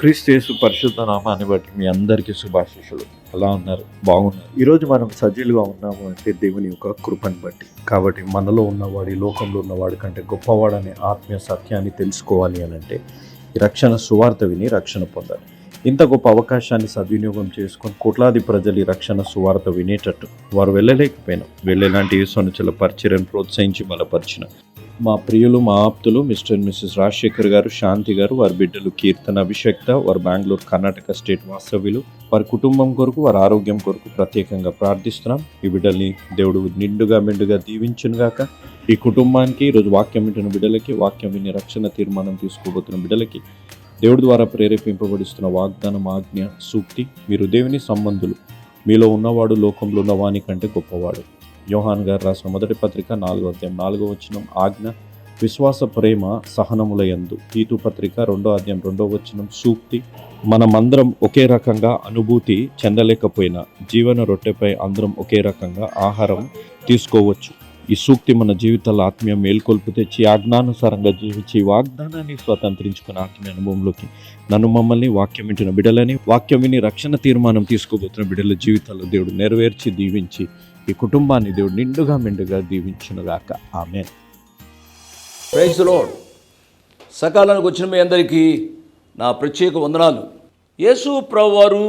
క్రీస్తు పరిశుద్ధ నామాన్ని బట్టి మీ అందరికీ శుభాశిషులు ఎలా ఉన్నారు? బాగున్నారు? ఈరోజు మనం సజీలుగా ఉన్నాము అంటే దేవుని యొక్క కృపను బట్టి. కాబట్టి మనలో ఉన్నవాడు ఈ లోకంలో ఉన్నవాడి కంటే గొప్పవాడనే ఆత్మీయ సత్యాన్ని తెలుసుకోవాలి అని అంటే రక్షణ సువార్త విని రక్షణ పొందాలి. ఇంత గొప్ప అవకాశాన్ని సద్వినియోగం చేసుకొని కోట్లాది ప్రజలు ఈ రక్షణ సువార్త వినేటట్టు వారు వెళ్ళలేకపోయినా వెళ్ళేలాంటి యేసునుచుల పరిచయం ప్రోత్సహించి బలపరిచిన మా ప్రియులు మా ఆప్తులు మిస్టర్ అండ్ మిస్సెస్ రాజశేఖర్ గారు శాంతి గారు వారి బిడ్డలు కీర్తన అభిషక్త వారు బెంగళూరు కర్ణాటక స్టేట్ వాస్తవ్యులు వారి కుటుంబం కొరకు వారి ఆరోగ్యం కొరకు ప్రత్యేకంగా ప్రార్థిస్తున్నాం. ఈ బిడ్డల్ని దేవుడు నిండుగా మెండుగా దీవించునుగాక ఈ కుటుంబానికి ఈరోజు వాక్యం వింటున్న బిడ్డలకి వాక్యం విని రక్షణ తీర్మానం తీసుకోబోతున్న బిడ్డలకి దేవుడి ద్వారా ప్రేరేపింపబడిస్తున్న వాగ్దానం ఆజ్ఞ సూక్తి మీరు దేవుని సంబంధులు. మీలో ఉన్నవాడు లోకంలో ఉన్నవాని కంటే గొప్పవాడు. యోహాన్ గారు రాసిన మొదటి పత్రిక నాలుగో అధ్యాయం నాలుగో వచనం ఆజ్ఞ విశ్వాస ప్రేమ సహనముల యందు. తీతు పత్రిక రెండో అధ్యాయం రెండో వచనం సూక్తి మనమందరం ఒకే రకంగా అనుభూతి చెందలేకపోయినా జీవన రొట్టెపై అందరం ఒకే రకంగా ఆహారం తీసుకోవచ్చు. ఈ సూక్తి మన జీవితాల ఆత్మీయ మేల్కొల్పు తెచ్చి ఆజ్ఞానుసారంగా జీవించి వాగ్దానాన్ని స్వతంత్రించుకున్న ఆత్మీయ అనుభవంలోకి నన్ను మమ్మల్ని వాక్యం వింటున్న బిడ్డలని వాక్యం విని రక్షణ తీర్మానం తీసుకోబోతున్న బిడ్డల జీవితాల్లో దేవుడు నెరవేర్చి దీవించి ఈ కుటుంబాన్ని దేవుడు నిండుగా మెండుగా దీవించునుగాక ఆమె ప్రైజ్ లోడ్ సకాలానికి వచ్చిన మీ అందరికీ నా ప్రత్యేక వందనాలు. యేసు ప్రభువారు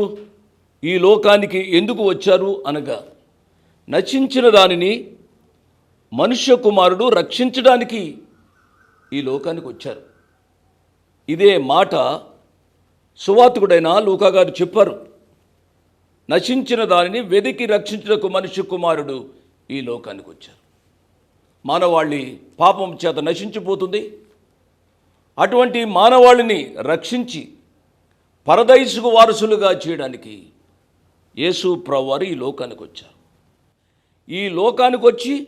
ఈ లోకానికి ఎందుకు వచ్చారు అనగా నశించిన దానిని మనుష్య కుమారుడు రక్షించడానికి ఈ లోకానికి వచ్చారు. ఇదే మాట సువాతుకుడైన లూకా గారు చెప్పారు. నశించిన దానిని వెదికి రక్షించుటకు మనిషి కుమారుడు ఈ లోకానికి వచ్చారు. మానవాళి పాపం చేత నశించిపోతుంది. అటువంటి మానవాళిని రక్షించి పరదైసుకు వారసులుగా చేయడానికి యేసు ప్రవారు ఈ లోకానికి వచ్చారు. ఈ లోకానికి వచ్చి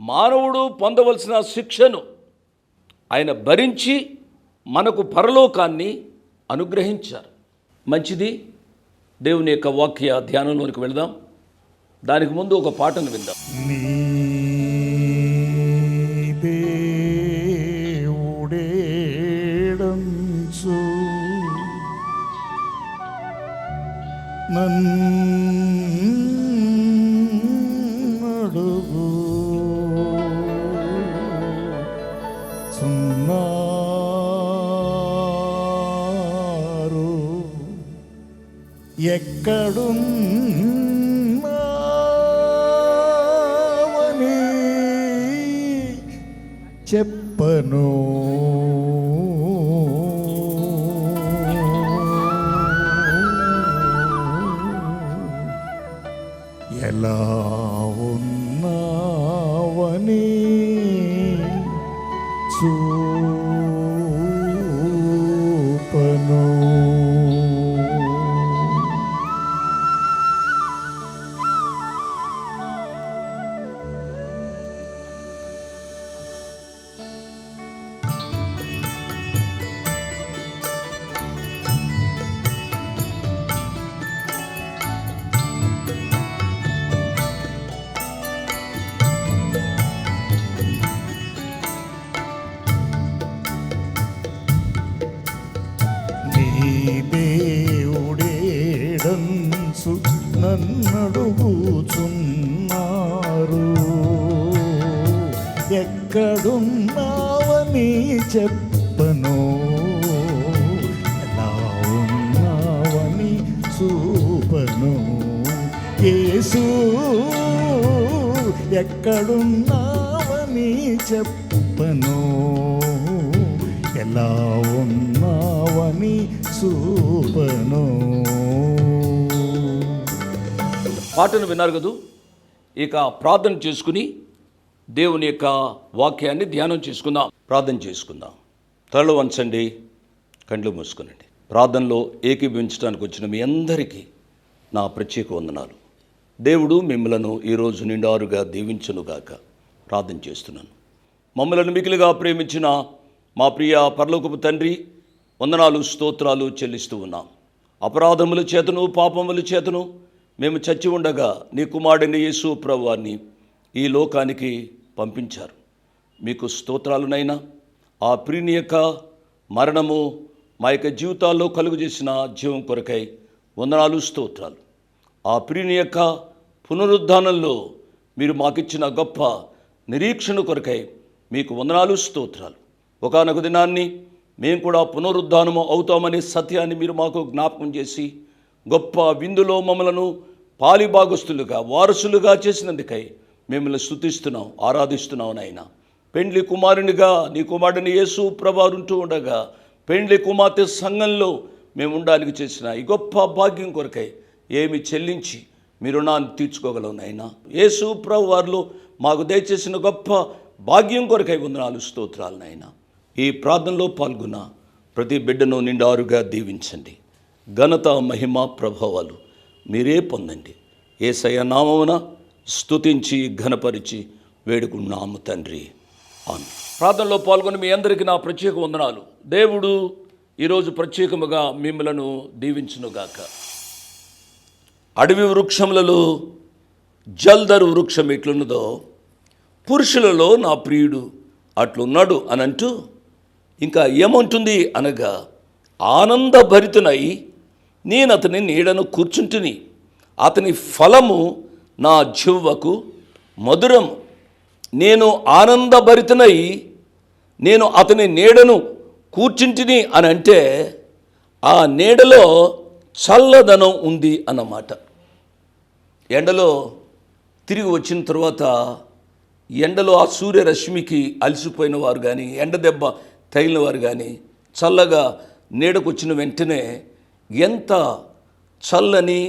మానవుడు పొందవలసిన శిక్షను ఆయన భరించి మనకు పరలోకాన్ని అనుగ్రహించారు. మంచిది? దేవుని యొక్క వాక్య ధ్యానంలోనికి వెళదాం. దానికి ముందు ఒక పాటను విందాం. నన్ను ఎక్కడున్నావని చెప్పను. ఎక్కడున్నావని చెప్పను. ఎలా ఉన్నావని చూపను. యేసు ఎక్కడున్నావని చెప్పను. ఎలా ఉన్నావని చూపను. పాటను విన్నారు కదూ? ఇక ప్రార్థన చేసుకుని దేవుని యొక్క వాక్యాన్ని ధ్యానం చేసుకుందాం. ప్రార్థన చేసుకుందాం. తలలు వంచండి కండ్లు మూసుకునండి. ప్రార్థనలో ఏకీభవించడానికి వచ్చిన మీ అందరికీ నా ప్రత్యేక వందనాలు. దేవుడు మిమ్మలను ఈరోజు నిండారుగా దీవించునుగాక. ప్రార్థన చేస్తున్నాను. మమ్మలను మిగిలిగా ప్రేమించిన మా ప్రియ పరలోకపు తండ్రి వందనాలు స్తోత్రాలు చెల్లిస్తూ ఉన్నాం. అపరాధముల చేతను పాపముల చేతను మేము చచ్చి ఉండగా నీ కుమారుడిని యేసు ప్రభువాన్ని ఈ లోకానికి పంపించారు. మీకు స్తోత్రాలునైనా ఆ ప్రియుని యొక్క మరణము మా యొక్క జీవితాల్లో కలుగు చేసిన జీవం కొరకై వందనాలు స్తోత్రాలు. ఆ ప్రియుని యొక్క పునరుద్ధానంలో మీరు మాకిచ్చిన గొప్ప నిరీక్షణ కొరకై మీకు వందనాలు స్తోత్రాలు. ఒకనొక దినాన్ని మేము కూడా పునరుద్ధానము అవుతామనే సత్యాన్ని మీరు మాకు జ్ఞాపకం చేసి గొప్ప విందులో మమ్మలను పాలిభాగస్తులుగా వారసులుగా చేసినందుకై మిమ్మల్ని స్థుతిస్తున్నాం ఆరాధిస్తున్నాం నాయన. పెండ్లి కుమారునిగా నీ కుమారుడిని యేసు ప్రభారుంటూ ఉండగా పెండ్లి కుమార్తె సంఘంలో మేము ఉండడానికి చేసిన ఈ గొప్ప భాగ్యం కొరకై ఏమి చెల్లించి మీ రుణాన్ని తీర్చుకోగలం నాయన. యేసు ప్రభు వారిలో మాకు దయచేసిన గొప్ప భాగ్యం కొరకై వందనాలు స్తోత్రాలు నాయన. ఈ ప్రార్థనలో పాల్గొన్న ప్రతి బిడ్డను నిండారుగా దీవించండి. ఘనత మహిమ ప్రభావాలు మీరే పొందండి. ఏసయ నామమున స్తుతించి ఘనపరిచి వేడుకున్నాము తండ్రి. ఆమె ప్రార్థనలో పాల్గొని మీ అందరికీ నా ప్రత్యేక వందనాలు. దేవుడు ఈరోజు ప్రత్యేకముగా మిమ్మలను దీవించునుగాక. అడవి వృక్షములలో జల్దరు వృక్షం ఎట్లున్నదో పురుషులలో నా ప్రియుడు అట్లున్నాడు అని అంటూ ఇంకా ఏమంటుంది అనగా ఆనందభరితునై నేను అతని నీడను కూర్చుంటుని. అతని ఫలము నా జివ్వకు మధురం. నేను ఆనందభరితనై నేను అతని నీడను కూర్చుంటిని అని అంటే ఆ నీడలో చల్లదనం ఉంది అన్నమాట. ఎండలో తిరిగి వచ్చిన తర్వాత ఎండలో ఆ సూర్యరశ్మికి అలసిపోయిన వారు కానీ ఎండ దెబ్బ తగిలిన వారు కానీ చల్లగా నీడకొచ్చిన వెంటనే ఎంత చల్లని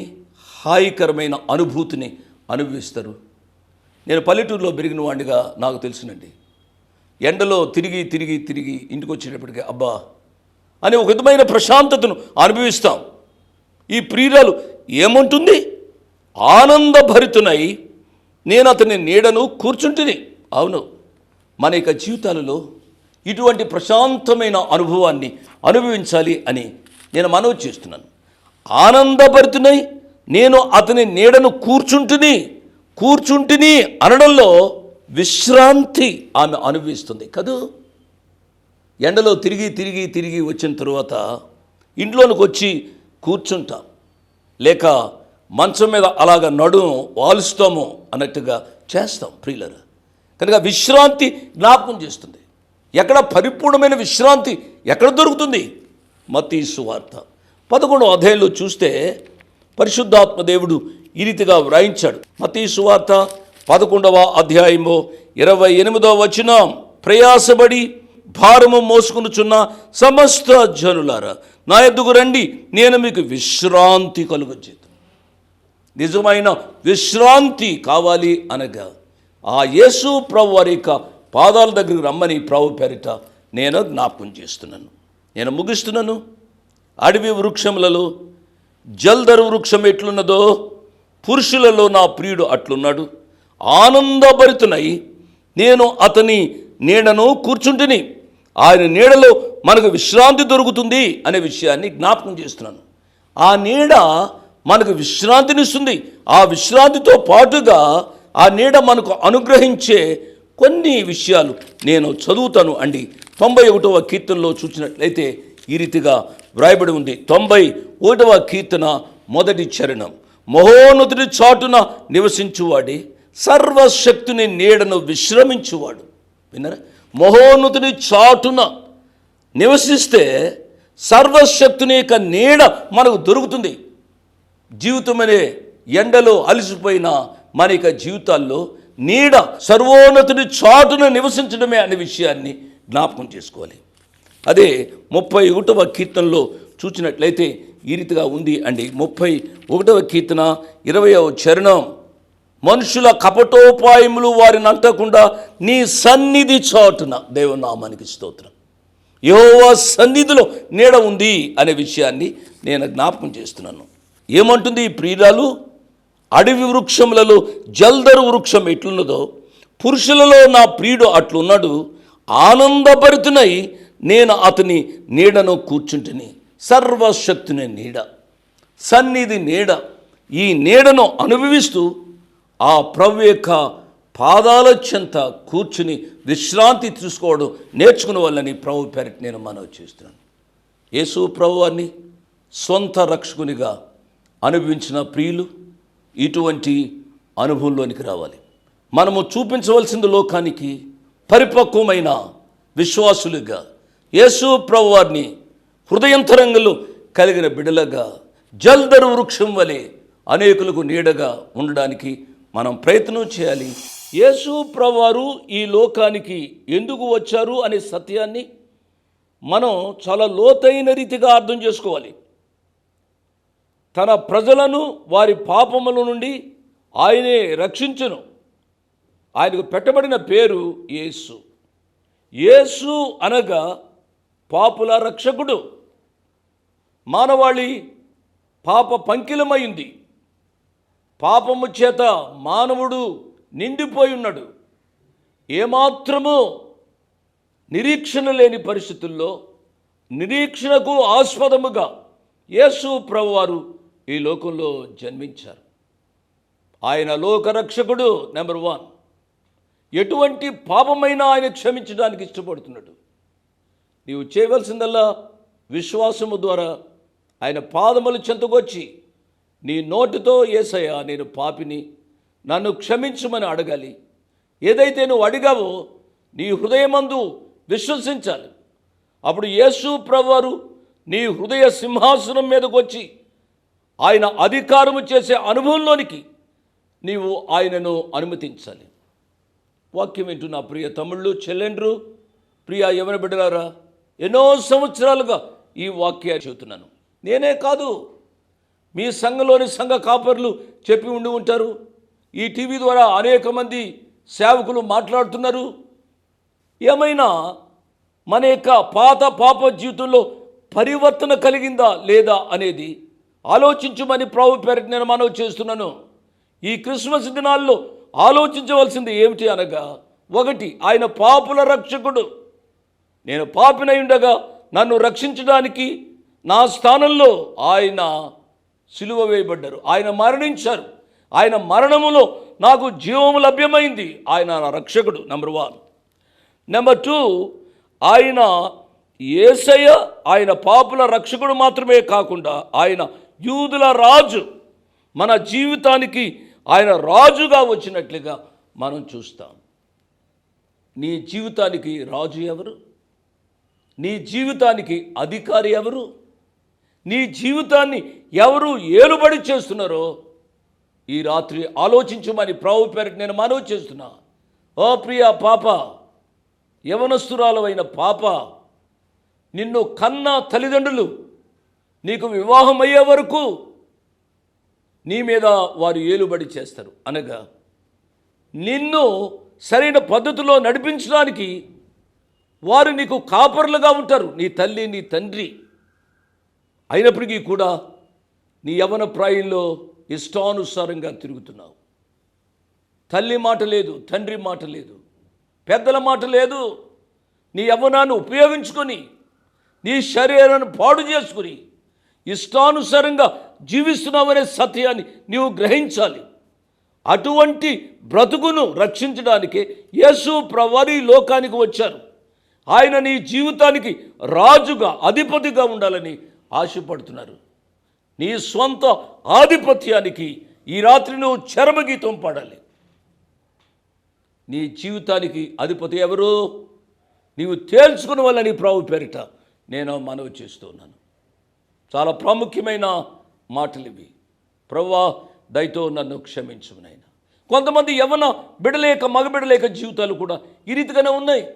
హాయికరమైన అనుభూతిని అనుభవిస్తారు. నేను పల్లెటూరులో పెరిగిన వాడిగా నాకు తెలుసునండి. ఎండలో తిరిగి తిరిగి తిరిగి ఇంటికి వచ్చేటప్పటికి అబ్బా! అనే ఒక విధమైన ప్రశాంతతను అనుభవిస్తాం. ఈ ప్రియురాలు ఏముంటుంది? ఆనందభరితునై నేను అతని నీడను కూర్చుంటుంది అవును మన యొక్క జీవితాలలో ఇటువంటి ప్రశాంతమైన అనుభవాన్ని అనుభవించాలి అని నేను మనవి చేస్తున్నాను. ఆనందభరితునై నేను అతని నీడను కూర్చుంటుని కూర్చుంటుని అనడంలో విశ్రాంతి ఆమె అనుభవిస్తుంది. కదూ? ఎండలో తిరిగి తిరిగి తిరిగి వచ్చిన తరువాత ఇంట్లోనికి వచ్చి కూర్చుంటాం. లేక మంచం మీద అలాగ నడుము వాలుస్తాము అన్నట్టుగా చేస్తాం ప్రియులరు. కనుక విశ్రాంతి జ్ఞాపకం చేస్తుంది. ఎక్కడ పరిపూర్ణమైన విశ్రాంతి ఎక్కడ దొరుకుతుంది? మతీ సువార్త పదకొండు అధ్యాయంలో చూస్తే పరిశుద్ధాత్మ దేవుడు ఈ రీతిగా వ్రాయించాడు. మతీ సువార్త పదకొండవ అధ్యాయము ఇరవై ఎనిమిదవ వచనం. ప్రయాసపడి భారము మోసుకునుచున్న సమస్త జనులారా నా ఎద్దుకు రండి నేను మీకు విశ్రాంతి కలుగజేత నిజమైన విశ్రాంతి కావాలి అనగా ఆ యేసు ప్రభు వారి యొక్క పాదాల దగ్గరికి రమ్మని ప్రభు పేరిట నేను జ్ఞాపకం చేస్తున్నాను. నేను ముగిస్తున్నాను. అడవి వృక్షములలో జల్దరు వృక్షం ఎట్లున్నదో? పురుషులలో నా ప్రియుడు అట్లున్నాడు. ఆనందభరితునై నేను అతని నీడను కూర్చుంటిని. ఆయన నీడలో మనకు విశ్రాంతి దొరుకుతుంది అనే విషయాన్ని జ్ఞాపకం చేస్తున్నాను. ఆ నీడ మనకు విశ్రాంతినిస్తుంది. ఆ విశ్రాంతితో పాటుగా ఆ నీడ మనకు అనుగ్రహించే కొన్ని విషయాలు నేను చదువుతాను అండి. తొంభై ఒకటవ కీర్తనలో చూసినట్లయితే ఈ రీతిగా వ్రాయబడి ఉంది. తొంభై ఒకటవ కీర్తన మొదటి చరణం. మహోన్నతుడి చాటున నివసించువాడే సర్వశక్తుని నీడను విశ్రమించువాడు. విన్నారా? మహోన్నతుడి చాటున నివసిస్తే సర్వశక్తుని యొక్క నీడ మనకు దొరుకుతుంది. జీవితం అనే ఎండలో అలసిపోయిన మన యొక్క జీవితాల్లో నీడ సర్వోన్నతుడి చాటున నివసించడమే అనే విషయాన్ని జ్ఞాపకం చేసుకోవాలి. అదే ముప్పై ఒకటవ కీర్తనలో చూసినట్లయితే ఈ రీతిగా ఉంది అండి. ముప్పై ఒకటవ కీర్తన ఇరవయవ చరణం. మనుషుల కపటోపాయములు వారిని అంటకుండా నీ సన్నిధి చాటున దేవనామానికి స్తోత్రం. యహోవా సన్నిధిలో నీడ ఉంది అనే విషయాన్ని నేను జ్ఞాపకం చేస్తున్నాను. ఏమంటుంది ఈ ప్రియురాలు? అడవి వృక్షములలో జల్దరు వృక్షం ఎట్లున్నదో పురుషులలో నా ప్రియుడు అట్లున్నాడు ఆనందభరితునై నేను అతని నీడను కూర్చుంటిని. సర్వశక్తుని నీడ. సన్నిధి నీడ. ఈ నీడను అనుభవిస్తూ ఆ ప్రభు యొక్క పాదాల చెంత కూర్చుని విశ్రాంతి తీసుకోవడం నేర్చుకున్న వాళ్ళని ప్రభు పేరిట నేను మనవి చేస్తున్నాను. యేసు అని సొంత రక్షకునిగా అనుభవించిన ప్రియులు ఇటువంటి అనుభవంలోనికి రావాలి. మనము చూపించవలసింది లోకానికి పరిపక్వమైన విశ్వాసులుగా యేసు ప్రభువారిని హృదయంతరంగులు కలిగిన బిడలగా జల్దరు వృక్షం వలె అనేకులకు నీడగా ఉండడానికి మనం ప్రయత్నం చేయాలి. యేసు ప్రభువారు ఈ లోకానికి ఎందుకు వచ్చారు అనే సత్యాన్ని మనం చాలా లోతైన రీతిగా అర్థం చేసుకోవాలి. తన ప్రజలను వారి పాపముల నుండి ఆయనే రక్షించను. ఆయనకు పెట్టబడిన పేరు యేసు. యేసు అనగా పాపుల రక్షకుడు. మానవాళి పాప పంకిలమైంది. పాపము చేత మానవుడు నిండిపోయి ఉన్నాడు ఏమాత్రము నిరీక్షణ లేని పరిస్థితుల్లో నిరీక్షణకు ఆస్పదముగా యేసు ప్రభువారు ఈ లోకంలో జన్మించారు. ఆయన లోకరక్షకుడు నెంబర్ వన్. ఎటువంటి పాపమైనా ఆయన క్షమించడానికి ఇష్టపడుతున్నాడు. నీవు చేయవలసిందల్లా విశ్వాసము ద్వారా ఆయన పాదములు చెంతకొచ్చి నీ నోటితో ఏసయ్యా నేను పాపిని నన్ను క్షమించమని అడగాలి. ఏదైతే నువ్వు అడిగావో నీ హృదయమందు విశ్వసించాలి. అప్పుడు యేసు ప్రభువారు నీ హృదయ సింహాసనం మీదకు వచ్చి ఆయన అధికారము చేసే అనుభవంలోనికి నీవు ఆయనను అనుమతించాలి. వాక్యం వింటున్న ప్రియ తమ్ముళ్ళు చెల్లెండ్రు ప్రియ యవన బిడ్డలారా ఎన్నో సంవత్సరాలుగా ఈ వాక్యాన్ని చెబుతున్నాను నేనే కాదు మీ సంఘంలోని సంఘ కాపర్లు చెప్పి ఉండి ఉంటారు. ఈ టీవీ ద్వారా అనేక మంది సేవకులు మాట్లాడుతున్నారు. ఏమైనా మన యొక్క పాత పాప జీవితంలో పరివర్తన కలిగిందా లేదా అనేది ఆలోచించమని ప్రభు పేరిట నేను మనవి చేస్తున్నాను. ఈ క్రిస్మస్ దినాల్లో ఆలోచించవలసింది ఏమిటి అనగా ఒకటి ఆయన పాపుల రక్షకుడు. నేను పాపినై ఉండగా నన్ను రక్షించడానికి నా స్థానంలో ఆయన సిలువ వేయబడ్డారు. ఆయన మరణించారు. ఆయన మరణములో నాకు జీవము లభ్యమైంది. ఆయన నా రక్షకుడు నెంబర్ వన్ నెంబర్ టూ ఆయన ఏసయ్య ఆయన పాపుల రక్షకుడు మాత్రమే కాకుండా ఆయన యూదుల రాజు మన జీవితానికి ఆయన రాజుగా వచ్చినట్లుగా మనం చూస్తాం. నీ జీవితానికి రాజు ఎవరు? నీ జీవితానికి అధికారి ఎవరు? నీ జీవితాన్ని ఎవరు ఏలుబడి చేస్తున్నారో ఈ రాత్రి ఆలోచించమని ప్రభు పేరిట నేను మనవి చేస్తున్నా. ఓ ప్రియ పాప యవనస్తురాలమైన పాప నిన్ను కన్న తల్లిదండ్రులు నీకు వివాహం అయ్యే వరకు నీ మీద వారు ఏలుబడి చేస్తారు. అనగా నిన్ను సరైన పద్ధతిలో నడిపించడానికి వారు నీకు కాపర్లుగా ఉంటారు. నీ తల్లి నీ తండ్రి. అయినప్పటికీ కూడా నీ యవన ప్రాయంలో ఇష్టానుసారంగా తిరుగుతున్నావు. తల్లి మాట లేదు తండ్రి మాట లేదు. పెద్దల మాట లేదు. నీ యవ్వనాన్ని ఉపయోగించుకొని నీ శరీరాన్ని పాడు చేసుకుని ఇష్టానుసారంగా జీవిస్తున్నావనే సత్యాన్ని నీవు గ్రహించాలి. అటువంటి బ్రతుకును రక్షించడానికే యేసు ప్రవారి లోకానికి వచ్చారు. ఆయన నీ జీవితానికి రాజుగా అధిపతిగా ఉండాలని ఆశపడుతున్నారు. నీ స్వంత ఆధిపత్యానికి ఈ రాత్రి నువ్వు చరమగీతం పాడాలి. నీ జీవితానికి అధిపతి ఎవరు? నీవు తేల్చుకున్న వాళ్ళని ప్రభు పేరిట నేను మనవి చేస్తున్నాను చాలా ప్రాముఖ్యమైన మాటలు ఇవి ప్రవ్వా దయతో నన్ను క్షమించు కొంతమంది యవన బిడలేక మగబిడలేక జీవితాలు కూడా ఈ రీతిగానే ఉన్నాయి.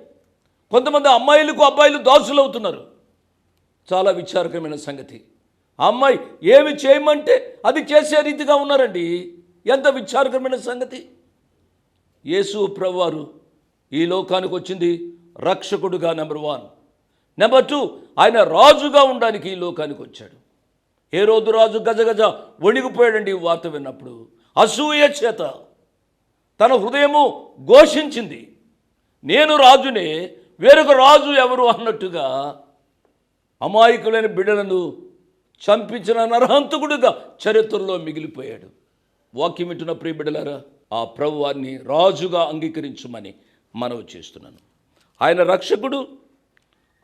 కొంతమంది అమ్మాయిలకు అబ్బాయిలు దాసులు అవుతున్నారు. చాలా విచారకరమైన సంగతి. అమ్మాయి ఏమి చేయమంటే అది చేసే రీతిగా ఉన్నారండి. ఎంత విచారకరమైన సంగతి? యేసు ప్రభువారు ఈ లోకానికి వచ్చింది రక్షకుడుగా నెంబర్ వన్. నెంబర్ టూ ఆయన రాజుగా ఉండడానికి ఈ లోకానికి వచ్చాడు. ఏ రోజు రాజు గజగజ వణిగిపోయాడండి ఈ వార్త విన్నప్పుడు. అసూయ చేత తన హృదయము ఘోషించింది. నేను రాజునే వేరొక రాజు ఎవరు అన్నట్టుగా అమాయకులైన బిడ్డలను చంపించిన నరహంతకుడుగా చరిత్రలో మిగిలిపోయాడు. వాక్యం వింటున్న ప్రియ బిడ్డలారా ఆ ప్రభువాన్ని రాజుగా అంగీకరించమని మనవి చేస్తున్నాను. ఆయన రక్షకుడు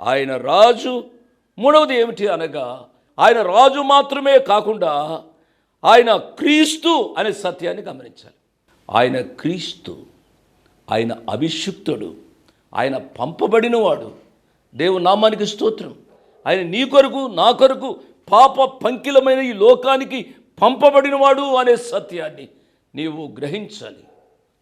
ఆయన రాజు మూడవది ఏమిటి అనగా ఆయన రాజు మాత్రమే కాకుండా ఆయన క్రీస్తు అనే సత్యాన్ని గమనించాలి. ఆయన క్రీస్తు ఆయన అభిషిక్తుడు ఆయన పంపబడినవాడు. దేవు నామానికి స్తోత్రం. ఆయన నీ కొరకు నా కొరకు పాప పంకిలమైన ఈ లోకానికి పంపబడినవాడు అనే సత్యాన్ని నీవు గ్రహించాలి.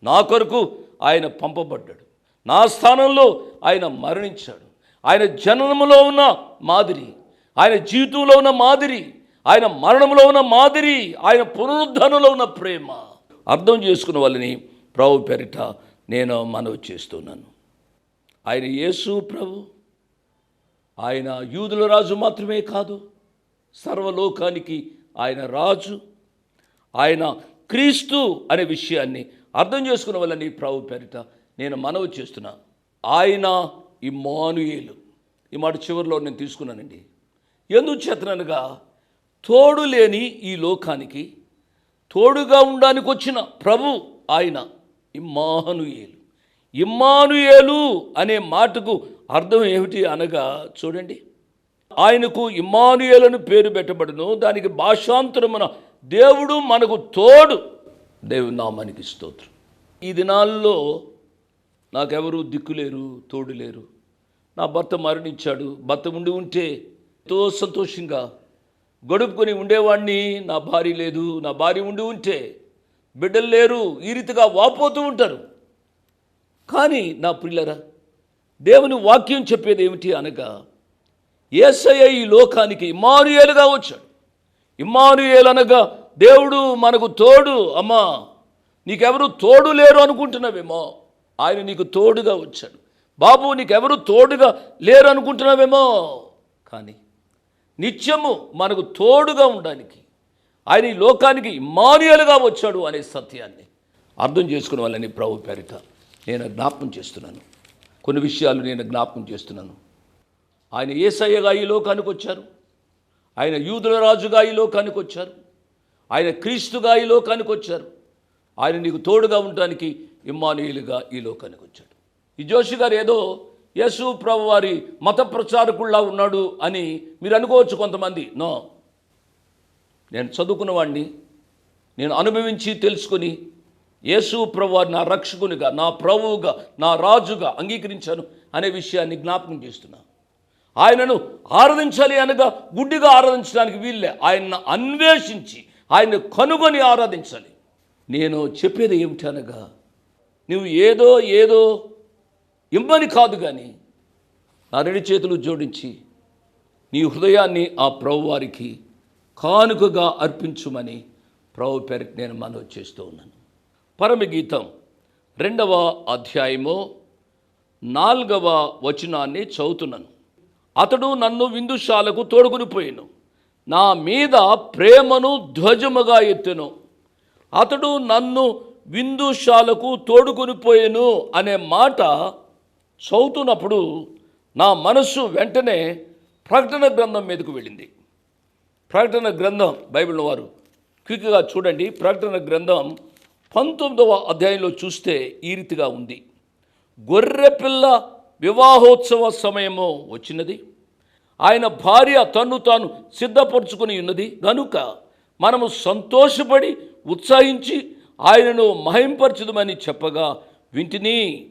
నా కొరకు ఆయన పంపబడ్డాడు. నా స్థానంలో ఆయన మరణించాడు. ఆయన జననములో ఉన్న మాదిరి ఆయన జీవితంలో ఉన్న మాదిరి ఆయన మరణంలో ఉన్న మాదిరి ఆయన పునరుద్ధరణలో ఉన్న ప్రేమ. అర్థం చేసుకున్న వాళ్ళని ప్రభు పెరిట నేను మనవి చేస్తున్నాను. ఆయన యేసు ప్రభు. ఆయన యూదుల రాజు మాత్రమే కాదు సర్వలోకానికి ఆయన రాజు. ఆయన క్రీస్తు అనే విషయాన్ని అర్థం చేసుకున్న వాళ్ళని ప్రభు పేరిట నేను మనవి చేస్తున్నా. ఆయన ఇమ్మానుయేలు. ఈ మాట చివరిలో నేను తీసుకున్నానండి. ఎందుకు చేతనగా తోడు లేని ఈ లోకానికి తోడుగా ఉండడానికి వచ్చిన ప్రభు ఆయన ఇమ్మానుయేలు. ఇమ్మానుయేలు అనే మాటకు అర్థం ఏమిటి అనగా చూడండి. ఆయనకు ఇమ్మానుయేలను పేరు పెట్టబడును. దానికి భాషాంతరమున దేవుడు మనకు తోడు. దేవుని నామానికి స్తోత్రం. ఈ దినాల్లో నాకెవరు దిక్కులేరు తోడు లేరు. నా భర్త మరణించాడు. భర్త ఉండి ఉంటే ఎంతో సంతోషంగా గడుపుకొని ఉండేవాడిని నా భార్య లేదు. నా భార్య ఉండి ఉంటే బిడ్డలు లేరు. ఈ రీతిగా వాపోతూ ఉంటారు. కానీ నా ప్రియులరా దేవుని వాక్యం చెప్పేది ఏమిటి అనగా ఏసయ్య ఈ లోకానికి ఇమ్మానుయేలుగా వచ్చాడు. ఇమ్మానుయేలు అనగా దేవుడు మనకు తోడు అమ్మా నీకెవరు తోడు లేరు అనుకుంటున్నావేమో ఆయన నీకు తోడుగా వచ్చాడు. బాబు నీకెవరు తోడుగా లేరు అనుకుంటున్నావేమో కానీ నిత్యము మనకు తోడుగా ఉండడానికి ఆయన ఈ లోకానికి ఇమ్మానుయేలుగా వచ్చాడు అనే సత్యాన్ని అర్థం చేసుకునే వాళ్ళని ప్రభు పేరిట నేను జ్ఞాపకం చేస్తున్నాను. కొన్ని విషయాలు నేను జ్ఞాపకం చేస్తున్నాను. ఆయన ఏసయ్యగా ఈ లోకానికి వచ్చారు. ఆయన యూదుల రాజుగా ఈ లోకానికి వచ్చారు. ఆయన క్రీస్తుగా ఈ లోకానికి వచ్చారు. ఆయన నీకు తోడుగా ఉండడానికి ఇమ్మానుయులుగా ఈ లోకానికి వచ్చాడు. ఈ జోషి గారు ఏదో యేసు ప్రభు వారి మత ప్రచారకుల్లా ఉన్నాడు అని మీరు అనుకోవచ్చు కొంతమంది. నో. నేను చదువుకున్నవాడిని నేను అనుభవించి తెలుసుకొని యేసు ప్రభువారు నా రక్షకునిగా నా ప్రభువుగా నా రాజుగా అంగీకరించాను అనే విషయాన్ని జ్ఞాపకం చేస్తున్నా. ఆయనను ఆరాధించాలి అనగా గుడ్డిగా ఆరాధించడానికి వీళ్ళే ఆయన్ను అన్వేషించి ఆయన్ని కనుగొని ఆరాధించాలి. నేను చెప్పేది ఏమిటి అనగా నువ్వు ఏదో ఏదో ఇమ్మని కాదు కానీ నా రెండు చేతులు జోడించి నీ హృదయాన్ని ఆ ప్రభువారికి కానుకగా అర్పించుమని ప్రభు పేరు నేను మనవి చేస్తూ ఉన్నాను. పరమగీతం రెండవ అధ్యాయము నాలుగవ వచనాన్ని చదువుతున్నాను. అతడు నన్ను విందుశాలకు తోడుకుని పోయాను. నా మీద ప్రేమను ధ్వజముగా ఎత్తెను. అతడు నన్ను విందుశాలకు తోడుకుని పోయాను అనే మాట చదువుతున్నప్పుడు నా మనస్సు వెంటనే ప్రకటన గ్రంథం మీదకు వెళ్ళింది. ప్రకటన గ్రంథం బైబిల్ వారు క్విక్గా చూడండి. ప్రకటన గ్రంథం పంతొమ్మిదవ అధ్యాయంలో చూస్తే ఈ రీతిగా ఉంది. గొర్రెపిల్ల వివాహోత్సవ సమయము వచ్చినది. ఆయన భార్య తను తాను సిద్ధపరచుకుని ఉన్నది. గనుక మనము సంతోషపడి ఉత్సాహించి ఆయనను మహింపరచదమని చెప్పగా వింటిని.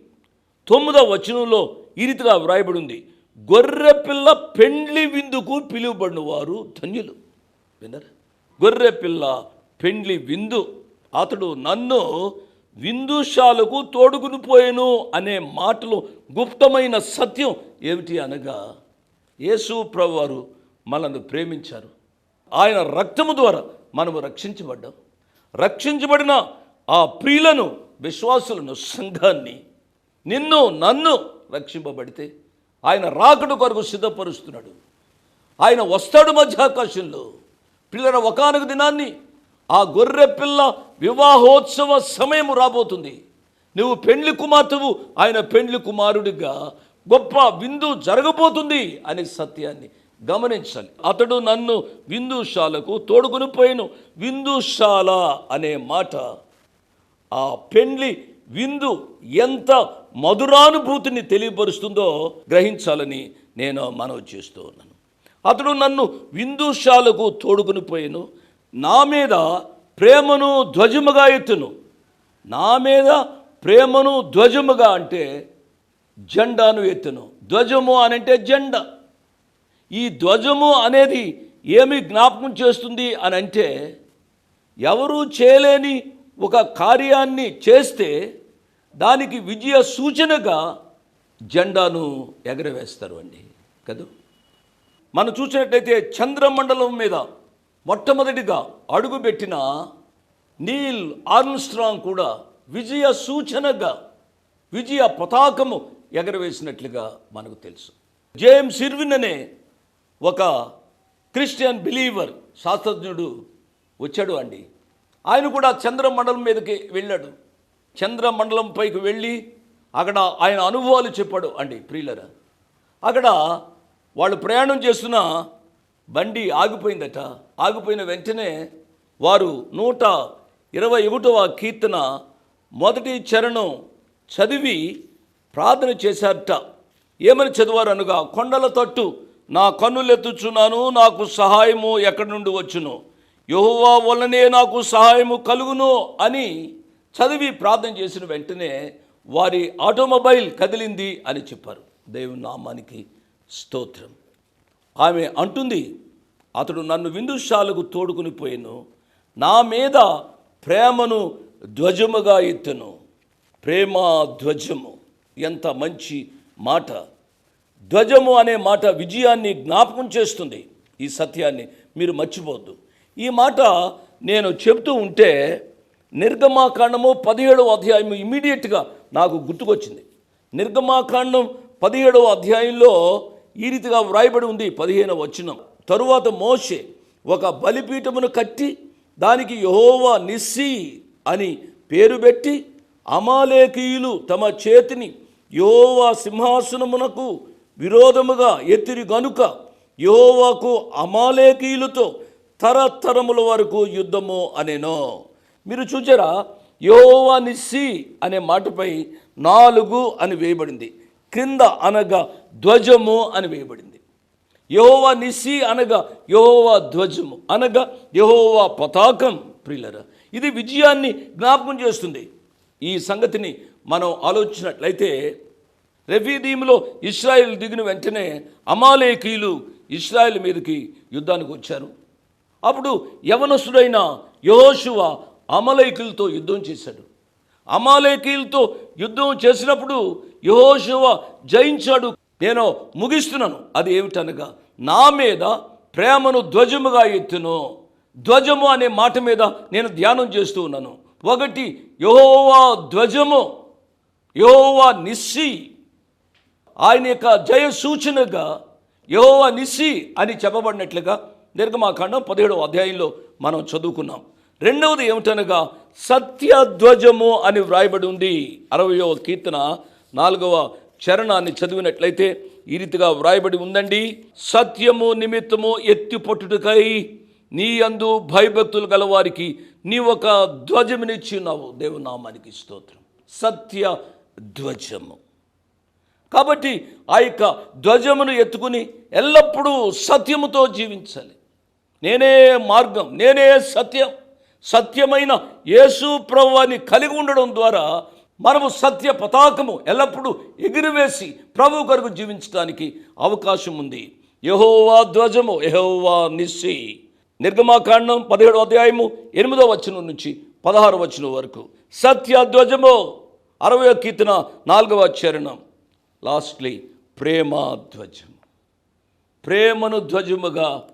తొమ్మిదవ వచనంలో ఈ రీతిగా వ్రాయబడి ఉంది గొర్రెపిల్ల పెండ్లి విందుకు పిలువబడిన వారు ధన్యులు. విన్నారా? గొర్రెపిల్ల పెండ్లి విందు అతడు నన్ను విందుశాలకు తోడుకుని పోయాను అనే మాటలో గుప్తమైన సత్యం ఏమిటి అనగా యేసు ప్రభువారు మనల్ని ప్రేమించారు. ఆయన రక్తము ద్వారా మనము రక్షించబడ్డాం. రక్షించబడిన ఆ ప్రియులను విశ్వాసులను సంఘాన్ని నిన్ను నన్ను రక్షింపబడితే ఆయన రాకడు కొరకు సిద్ధపరుస్తున్నాడు. ఆయన వస్తాడు మధ్యాకాశంలో పిల్లల ఒకనొక దినాన్ని ఆ గొర్రె పిల్ల వివాహోత్సవ సమయం రాబోతుంది. నువ్వు పెండ్లి కుమార్తెవు ఆయన పెండ్లి కుమారుడిగా గొప్ప విందు జరగబోతుంది అనే సత్యాన్ని గమనించాలి. అతడు నన్ను విందుశాలకు తోడుకుని పోయాను. విందుశాల అనే మాట ఆ పెండ్లి విందు ఎంత మధురానుభూతిని తెలియపరుస్తుందో గ్రహించాలని నేను మనవి చేస్తూ ఉన్నాను. అతడు నన్ను విందుశాలకు తోడుకుని పోయాను. నా మీద ప్రేమను ధ్వజముగా ఎత్తును. నా మీద ప్రేమను ధ్వజముగా అంటే జెండాను ఎత్తును. ధ్వజము అని అంటే జెండా. ఈ ధ్వజము అనేది ఏమి జ్ఞాపకం చేస్తుంది అని అంటే ఎవరూ చేయలేని ఒక కార్యాన్ని చేస్తే దానికి విజయ సూచనగా జెండాను ఎగరవేస్తారు అండి. కదా? మనం చూసినట్లయితే చంద్రమండలం మీద మొట్టమొదటిగా అడుగుపెట్టిన నీల్ ఆర్మ్స్ట్రాంగ్ కూడా విజయ సూచనగా విజయ పతాకము ఎగరవేసినట్లుగా మనకు తెలుసు. జేమ్స్ ఇర్విన్ అనే ఒక క్రిస్టియన్ బిలీవర్ శాస్త్రజ్ఞుడు వచ్చాడు అండి. ఆయన కూడా చంద్రమండలం మీదకి వెళ్ళాడు. చంద్రమండలం పైకి వెళ్ళి అక్కడ ఆయన అనుభవాలు చెప్పాడు అండి ప్రియులరా. అక్కడ వాళ్ళు ప్రయాణం చేస్తున్న బండి ఆగిపోయిందట. ఆగిపోయిన వెంటనే వారు నూట ఇరవై ఒకటవ కీర్తన మొదటి చరణం చదివి ప్రార్థన చేశారట. ఏమని చదివారు అనుగా కొండల తట్టు నా కన్నులెత్తుచున్నాను నాకు సహాయము ఎక్కడి నుండి వచ్చును? యెహోవా వలనే నాకు సహాయము కలుగును అని చదివి ప్రార్థన చేసిన వెంటనే వారి ఆటోమొబైల్ కదిలింది అని చెప్పారు. దేవుని నామానికి స్తోత్రం. ఆమె అంటుంది అతడు నన్ను విందుశాలకు తోడుకుని పోయాను. నా మీద ప్రేమను ధ్వజముగా ఎత్తును. ప్రేమ ధ్వజము. ఎంత మంచి మాట. ధ్వజము అనే మాట విజయాన్ని జ్ఞాపకం చేస్తుంది. ఈ సత్యాన్ని మీరు మర్చిపోద్దు ఈ మాట నేను చెబుతూ ఉంటే నిర్గమాకాండము పదిహేడవ అధ్యాయం ఇమీడియట్గా నాకు గుర్తుకొచ్చింది. నిర్గమాకాండం పదిహేడవ అధ్యాయంలో ఈ రీతిగా వ్రాయబడి ఉంది పదిహేనవ వచనం. తరువాత మోషే ఒక బలిపీఠమును కట్టి దానికి యహోవా నిస్సి అని పేరు పెట్టి అమాలేకీయులు తమ చేతిని యహోవా సింహాసనమునకు విరోధముగా ఎత్తిరి గనుక యహోవాకు అమాలేకీయులతో తరతరముల వరకు యుద్ధము అనేనో. మీరు చూచారా? యహోవా నిస్సి అనే మాటపై నాలుగు అని వేయబడింది. క్రింద అనగా ధ్వజము అని వేయబడింది. యహోవా నిసి అనగా యహోవా ధ్వజము అనగా యహోవా పతాకం ప్రియులరా. ఇది విజయాన్ని జ్ఞాపకం చేస్తుంది. ఈ సంగతిని మనం ఆలోచించినట్లయితే రెఫీదీములో ఇస్రాయిల్ దిగిన వెంటనే అమాలేకీలు ఇస్రాయిల్ మీదకి యుద్ధానికి వచ్చారు. అప్పుడు యవనసుడైన యహోశువ అమలేకీలతో యుద్ధం చేశాడు. అమాలేకీలతో యుద్ధం చేసినప్పుడు యహోశివ జయించాడు. నేను ముగిస్తున్నాను. అది ఏమిటనగా నా మీద ప్రేమను ధ్వజముగా ఎత్తును. ధ్వజము అనే మాట మీద నేను ధ్యానం చేస్తూ ఉన్నాను. ఒకటి యహోవా ధ్వజము. యహోవా నిస్సి. ఆయన యొక్క జయ సూచనగా యహోవా నిస్సి అని చెప్పబడినట్లుగా నిర్గమాకాండం పదిహేడవ అధ్యాయంలో మనం చదువుకున్నాం. రెండవది ఏమిటనగా సత్యధ్వజము అని వ్రాయబడి ఉంది. అరవయో కీర్తన నాలుగవ చరణాన్ని చదివినట్లయితే ఈ రీతిగా వ్రాయబడి ఉందండి. సత్యము నిమిత్తము ఎత్తి పట్టుటకై నీ అందు భయభక్తులు గలవారికి నీ ఒక ధ్వజమునిచ్చినావు. దేవునామానికి స్తోత్రం. సత్య ధ్వజము. కాబట్టి ఆ యొక్క ధ్వజమును ఎత్తుకుని ఎల్లప్పుడూ సత్యముతో జీవించాలి. నేనే మార్గం నేనే సత్యం. సత్యమైన యేసు ప్రభువాన్ని కలిగి ఉండడం ద్వారా మనము సత్య పతాకము ఎల్లప్పుడూ ఎగిరివేసి ప్రభు కొరకు జీవించడానికి అవకాశం ఉంది. యహోవా ధ్వజము యహోవా నిస్సి. నిర్గమాకాండం పదిహేడు అధ్యాయము ఎనిమిదో వచనం నుంచి పదహారు వచనం వరకు. సత్య ధ్వజము అరవై కీర్తన నాలుగవ చరణం. లాస్ట్లీ ప్రేమ ధ్వజం ప్రేమను ధ్వజముగా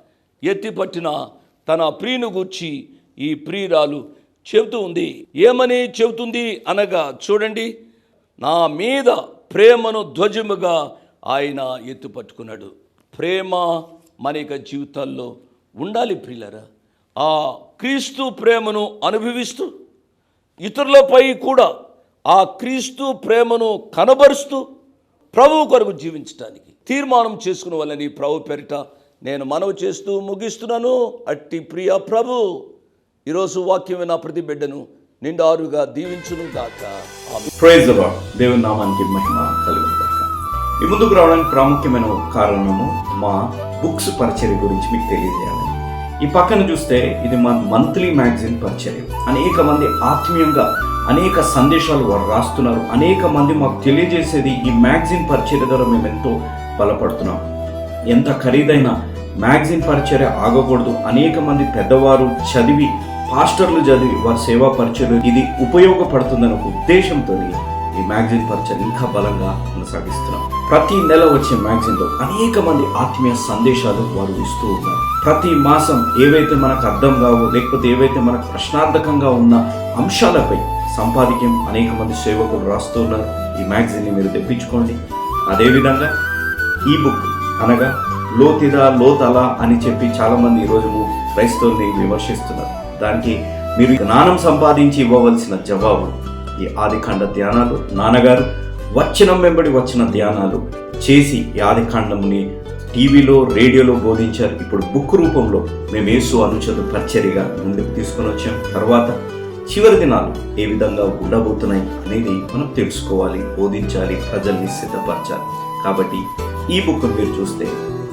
ఎత్తిపట్టిన తన ప్రియును గూర్చి ఈ ప్రియురాలు చెబుతూ ఉంది. ఏమని చెబుతుంది అనగా చూడండి నా మీద ప్రేమను ధ్వజముగా ఆయన ఎత్తుపట్టుకున్నాడు. ప్రేమ మన యొక్క జీవితాల్లో ఉండాలి ప్రియులరా. ఆ క్రీస్తు ప్రేమను అనుభవిస్తూ ఇతరులపై కూడా ఆ క్రీస్తు ప్రేమను కనబరుస్తూ ప్రభు కొరకు జీవించడానికి తీర్మానం చేసుకున్న వాళ్ళని ప్రభు పెరిట నేను మనవి చేస్తూ ముగిస్తున్నాను. అట్టి ప్రియ ప్రభు. ఈరోజు వాక్యం నా ప్రతి బిడ్డను నిండారుగా దీవించును గాక. ప్రైజ్ దేవుని నామానికి మహిమ కలుగును గాక. ఈ ముందుకు రావడానికి ప్రాముఖ్యమైన కారణము మా బుక్స్ పరిచర్య గురించి మీకు తెలియజేయాలి. ఈ పక్కన చూస్తే ఇది మా మంత్లీ మ్యాగజైన్ పరిచర్య. అనేక మంది ఆత్మీయంగా అనేక సందేశాలు వారు రాస్తున్నారు. అనేక మంది మాకు తెలియజేసేది ఈ మ్యాగజైన్ పరిచర్య ద్వారా మేము ఎంతో బలపడుతున్నాం. ఎంత ఖరీదైన మ్యాగజైన్ పరిచర్య ఆగకూడదు. అనేక మంది పెద్దవారు చదివి పాస్టర్లు చదివి వారి సేవా పరిచయలు ఇది ఉపయోగపడుతుందనే ఉద్దేశంతో ఈ మ్యాగజైన్ పరిచయం ఇంకా బలంగా కొనసాగిస్తున్నాం. ప్రతి నెల వచ్చే మ్యాగజైన్లో అనేక మంది ఆత్మీయ సందేశాలు వారు ఇస్తూ ఉన్నారు. ప్రతి మాసం ఏవైతే మనకు అర్థం కావో లేకపోతే ఏవైతే మనకు ప్రశ్నార్థకంగా ఉన్న అంశాలపై సంపాదికం అనేక మంది సేవకులు రాస్తూ ఉన్నారు. ఈ మ్యాగజైన్ని మీరు తెప్పించుకోండి. అదేవిధంగా ఈ బుక్ అనగా లోతిదా లోతలా అని చెప్పి చాలా మంది ఈరోజు క్రైస్తవుల్ని విమర్శిస్తున్నారు. దానికి మీరు జ్ఞానం సంపాదించి ఇవ్వవలసిన జవాబు ఈ ఆదికాండ ధ్యానాలు. నాన్నగారు వచ్చిన వెంబడి వచ్చిన ధ్యానాలు చేసి ఈ ఆదికాండముని టీవీలో రేడియోలో బోధించారు. ఇప్పుడు బుక్ రూపంలో మేము యేసు అనుచరు పరిచర్యగా ముందుకు తీసుకొని వచ్చాం. తర్వాత చివరి దినాలు ఏ విధంగా ఉండబోతున్నాయి అనేది మనం తెలుసుకోవాలి బోధించాలి ప్రజల్ని సిద్ధపరచాలి. కాబట్టి ఈ బుక్ మీరు చూస్తే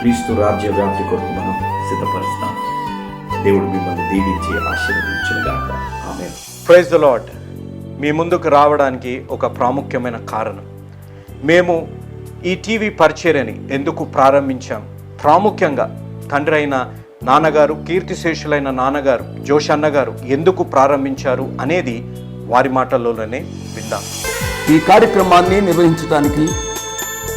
క్రీస్తు రాజ్య వ్యాప్తి కొరకు మనం సిద్ధపరుస్తాం. దేవుడు మిమ్మల్ని దీవించి ఆశీర్వదించుగాక ఆమె ప్రైజ్ ద లాడ్ మీ ముందుకు రావడానికి ఒక ప్రాముఖ్యమైన కారణం. మేము ఈ టీవీ పరిచర్యని ఎందుకు ప్రారంభించాం? ప్రాముఖ్యంగా తండ్రి అయిన నాన్నగారు కీర్తిశేషులైన నాన్నగారు జోష్ అన్నగారు ఎందుకు ప్రారంభించారు అనేది వారి మాటల్లోనే విందాం. ఈ కార్యక్రమాన్ని నిర్వహించడానికి